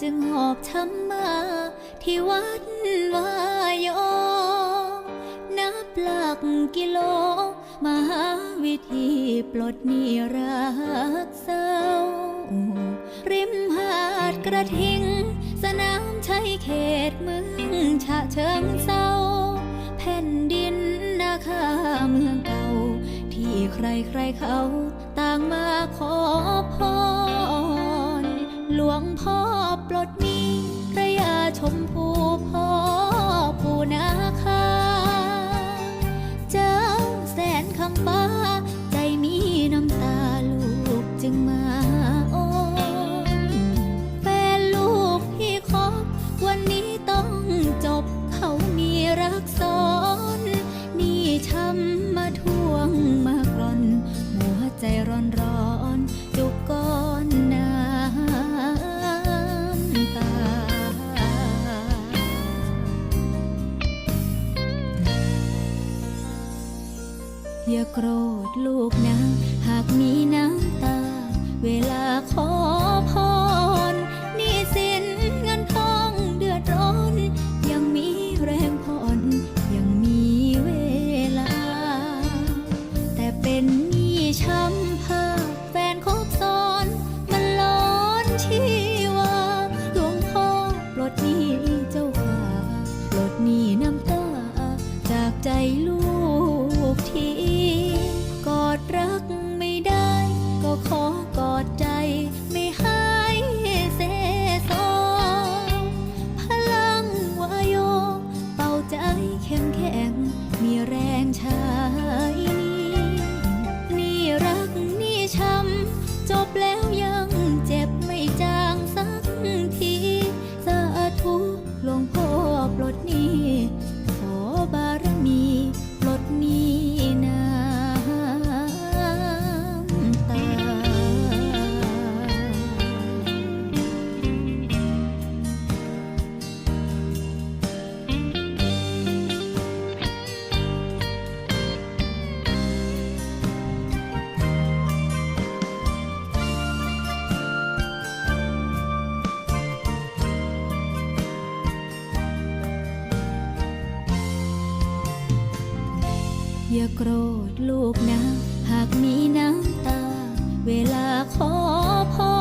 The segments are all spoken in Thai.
จึงหอบช้ำมา ที่วัดวายอนับหลักกิโลมาหาวิธีปลดหนี้รักเศร้า ริมหาดกระทิง สนามชัยเขตเมืองฉะเชิงเศร้า แผ่นดินนาคาเมืองเก่า ที่ใครใครๆเขาต่างมาขอพร หลวงพ่อปลดหนี้พระยาชมพูพ่อปูนาคา เจ้าแสนคำฟ้า ใจมีน้ำตาลูกจึงมาโอนแฟนลูกที่คบวันนี้ต้องจบเขามีรักซ้อนนี่ช้ำมาทวงมากรอน หัวใจร้อนร้อน อย่าโกรธลูกนะ หากมีน้ำตา เวลาขอพรนี่สินเงินทองเดือดร้อน ยังมีแรงผ่อนยังมีเวลา แต่เป็นหนี้ช้ำภาพแฟนคบซ้อน มันร้อนชีวาหลวงพ่อปลดหนี้เจ้าค่ะปลดหนี้น้ำตา จากใจลูก อย่าโกรธลูกนะ หากมีน้ำตา เวลาขอพร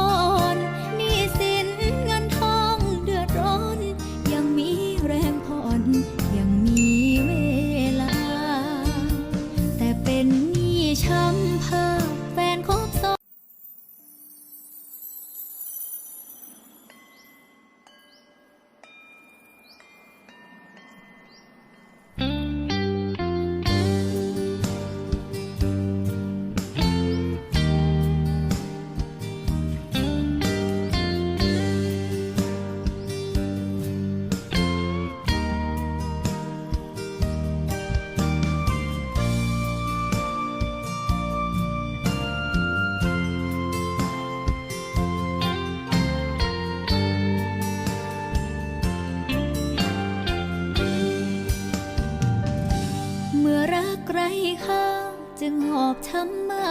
อบช้ำมา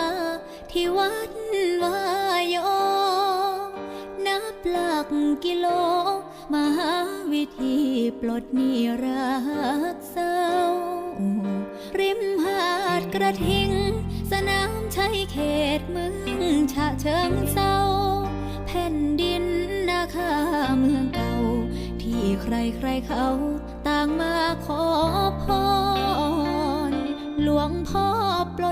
ที่วัดวายอ นับหลักกิโลมาหาวิธีปลดหนี้รักเศร้า ริมหาดกระทิง สนามชัยเขตเมืองฉะเชิงเศร้า แผ่นดินนาคาเมืองเก่า ที่ใครใครๆเขาต่างมาขอพรหลวงพ่อปลด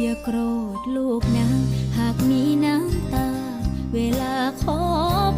อย่าโกรธลูกนะ หากมีน้ำตา เวลาขอ